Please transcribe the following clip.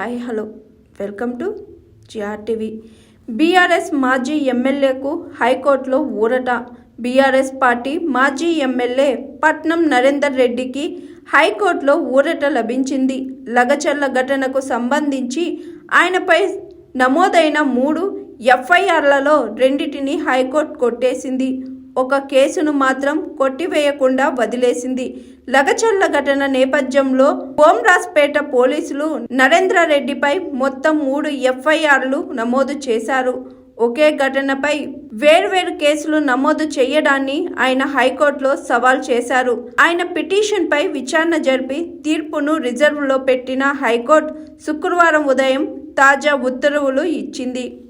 Hi hello. Welcome to GRTV. BRS మాజీ ఎమ్మెల్యేకు హైకోర్టులో ఊరట. బీఆర్ఎస్ పార్టీ మాజీ ఎమ్మెల్యే పట్నం నరేందర్ రెడ్డికి హైకోర్టులో ఊరట లభించింది. లగచర్ల ఘటనకు సంబంధించి ఆయనపై నమోదైన మూడు ఎఫ్ఐఆర్లలో రెండింటిని హైకోర్టు కొట్టేసింది. ఒక కేసును మాత్రం కొట్టివేయకుండా వదిలేసింది. లగచర్ల ఘటన నేపథ్యంలో ఓంరాజ్పేట పోలీసులు నరేంద్రారెడ్డిపై మొత్తం మూడు ఎఫ్ఐఆర్లు నమోదు చేశారు. ఒకే ఘటనపై వేర్వేరు కేసులు నమోదు చేయడాన్ని ఆయన హైకోర్టులో సవాల్ చేశారు. ఆయన పిటిషన్పై విచారణ జరిపి తీర్పును రిజర్వ్లో పెట్టిన హైకోర్టు శుక్రవారం ఉదయం తాజా ఉత్తర్వులు ఇచ్చింది.